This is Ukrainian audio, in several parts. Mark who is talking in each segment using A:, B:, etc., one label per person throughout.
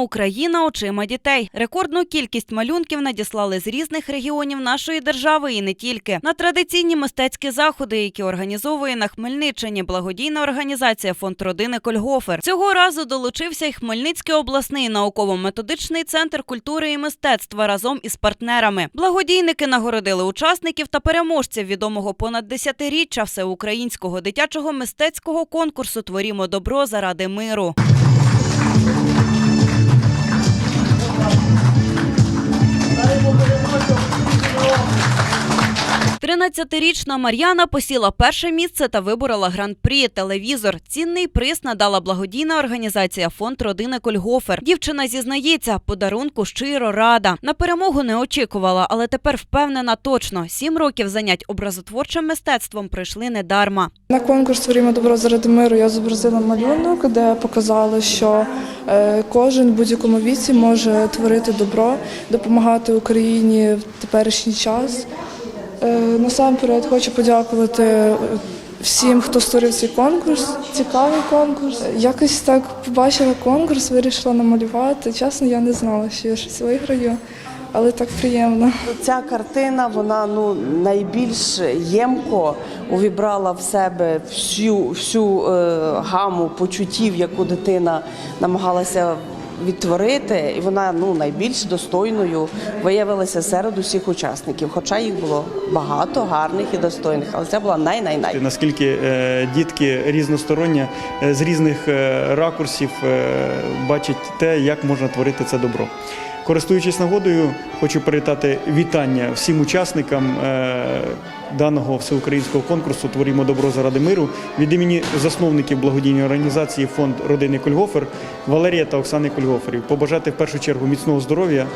A: Україна очима дітей. Рекордну кількість малюнків надіслали з різних регіонів нашої держави і не тільки на традиційні мистецькі заходи, які організовує на Хмельниччині благодійна організація Фонд родини Кольгофер. Цього разу долучився й Хмельницький обласний науково-методичний центр культури і мистецтва разом із партнерами. Благодійники нагородили учасників та переможців відомого понад десятиріччя всеукраїнського дитячого мистецького конкурсу Творімо добро заради миру. 13-річна Мар'яна посіла перше місце та виборола гран-прі телевізор. Цінний приз надала благодійна організація Фонд родини Кольгофер. Дівчина зізнається, подарунку щиро рада. На перемогу не очікувала, але тепер впевнена точно. Сім років занять образотворчим мистецтвом пройшли недарма.
B: На конкурс «Творімо добро заради миру я зобразила малюнок, де показала, що е, кожен будь-якому віці може творити добро, допомагати Україні в теперішній час. Е, Насамперед хочу подякувати е, всім, хто створив цей конкурс. Цікавий конкурс. Якось так побачила конкурс, вирішила намалювати. Чесно, я не знала, що я щось виграю, але так приємно.
C: Ця картина вона ну найбільш ємко увібрала в себе всю, всю е, гаму почуттів, яку дитина намагалася відтворити, і вона ну найбільш достойною виявилася серед усіх учасників. Хоча їх було багато гарних і достойних, але це була най-най-най.
D: Наскільки е, дітки різносторонні е, з різних е, ракурсів бачать те, як можна творити це добро. Користуючись нагодою, хочу передати вітання всім учасникам даного всеукраїнського конкурсу Творімо добро заради миру від імені засновників благодійної організації Фонд родини Кольгофер Валерія та Оксани Кольгоферів. Побажати в першу чергу міцного здоров'я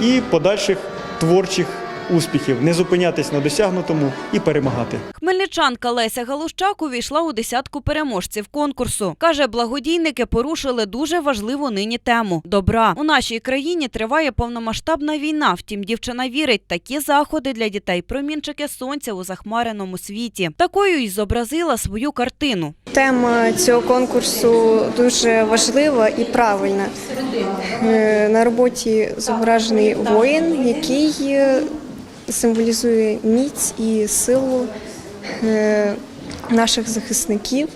D: і подальших творчих успіхів, не зупинятись на досягнутому і перемагати.
A: Хмельничанка Леся Галущак увійшла у десятку переможців конкурсу. Каже, благодійники порушили дуже важливу нині тему добра. У нашій країні триває повномасштабна війна. Втім, дівчина вірить, такі заходи для дітей промінчики сонця у захмареному світі. Такою й зобразила свою картину.
E: Тема цього конкурсу дуже важлива і правильна. Е, На роботі зображений воїн, який е, символізує міць і силу наших захисників.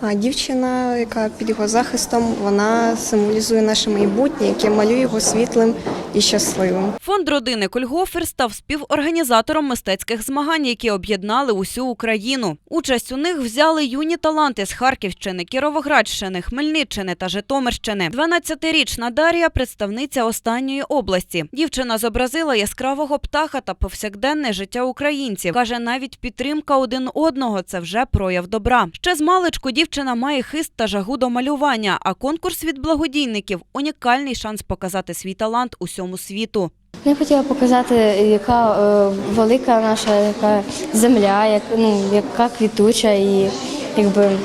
E: А дівчина, яка під його захистом, вона символізує наше майбутнє, яке малює його світлим і щасливим.
A: Фонд родини Кольгофер став співорганізатором мистецьких змагань, які об'єднали усю Україну. Участь у них взяли юні таланти з Харківщини, Кіровоградщини, Хмельниччини та Житомирщини. 12-річна Дар'я представниця останньої області. Дівчина зобразила яскравого птаха та повсякденне життя українців. каже, навіть підтримка один одного це вже прояв добра. Ще з маличку дівчина має хист та жагу до малювання. А конкурс від благодійників унікальний шанс показати свій талант усьому світу.
F: Я хотіла показати, яка е, велика наша яка земля, як, ну, яка квітуча і якби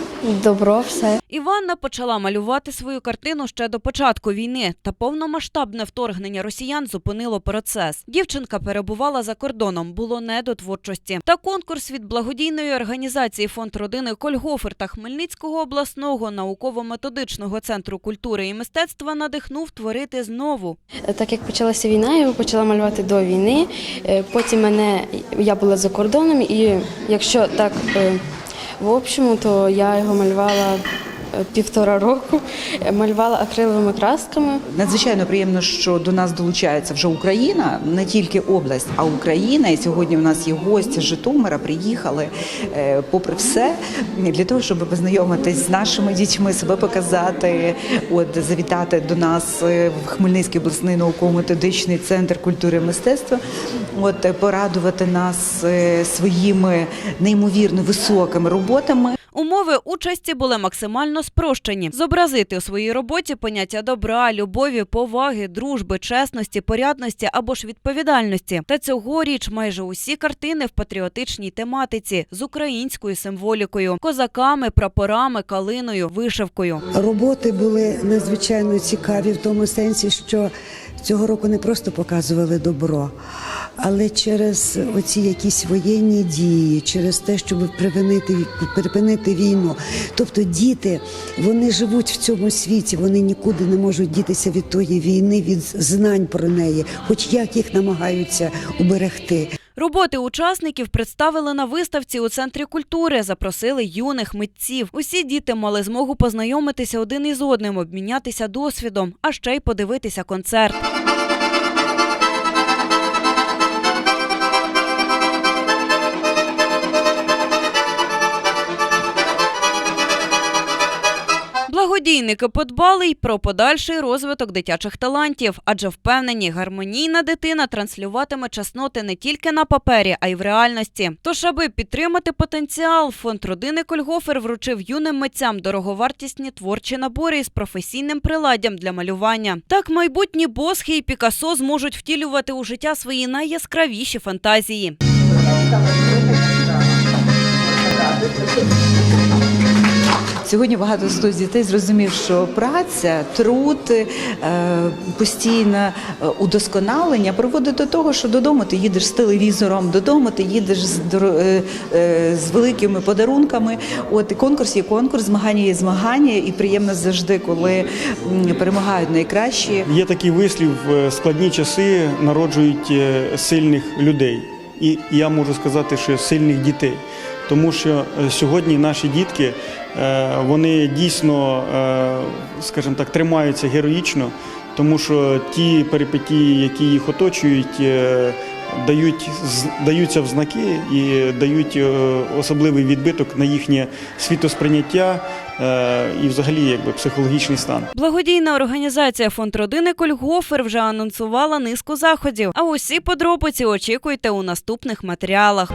F: добро все.
A: Іванна почала малювати свою картину ще до початку війни, та повномасштабне вторгнення росіян зупинило процес. Дівчинка перебувала за кордоном, було не до творчості. Та конкурс від благодійної організації Фонд родини Кольгофер та Хмельницького обласного науково-методичного центру культури і мистецтва надихнув творити знову.
F: Так як почалася війна, я почала малювати до війни. Е, Потім мене я була за кордоном, і якщо так е, в общому, то я його малювала півтора року, Е, малювала акриловими красками.
G: Надзвичайно приємно, що до нас долучається вже Україна, не тільки область, а Україна. І сьогодні у нас є гості з Житомира, приїхали е, попри все для того, щоб познайомитись з нашими дітьми, себе показати, от завітати до нас е, в Хмельницький обласний науково-методичний центр культури і мистецтва. От порадувати нас своїми неймовірно високими роботами.
A: Умови участі були максимально спрощені. Зобразити у своїй роботі поняття добра, любові, поваги, дружби, чесності, порядності або ж відповідальності. Та цьогоріч майже усі картини в патріотичній тематиці з українською символікою, козаками, прапорами, калиною, вишивкою.
H: Роботи були надзвичайно цікаві в тому сенсі, що цього року не просто показували добро, Але через оці якісь воєнні дії, через те, щоб припинити, припинити війну. Тобто діти вони живуть в цьому світі, вони нікуди не можуть дітися від тої війни, від знань про неї, хоч як їх намагаються уберегти.
A: Роботи учасників представили на виставці у центрі культури. Запросили юних митців. Усі діти мали змогу познайомитися один із одним, обмінятися досвідом, а ще й подивитися концерт. Благодійники подбали й про подальший розвиток дитячих талантів, адже впевнені, гармонійна дитина транслюватиме чесноти не тільки на папері, а й в реальності. Тож, аби підтримати потенціал, фонд родини Кольгофер вручив юним митцям дороговартісні творчі набори із професійним приладдям для малювання. Так, майбутні Босхи і Пікассо зможуть втілювати у життя свої найяскравіші фантазії.
G: Сьогодні багато хто з дітей зрозумів, що праця, труд, е, постійне е, удосконалення приводить до того, що додому ти їдеш з телевізором, додому ти їдеш з, е, з великими подарунками. От і конкурс є конкурс, змагання є змагання, і приємно завжди, коли перемагають найкращі.
D: Є такий вислів: складні часи народжують сильних людей. І я можу сказати, що сильних дітей. Тому що е, сьогодні наші дітки е, вони дійсно, е, скажімо так, тримаються героїчно, тому що ті перипетії, які їх оточують, дають, даються в знаки і дають особливий відбиток на їхнє світосприйняття і взагалі якби психологічний стан.
A: Благодійна організація фонд родини Кольгофер вже анонсувала низку заходів. А усі подробиці очікуйте у наступних матеріалах.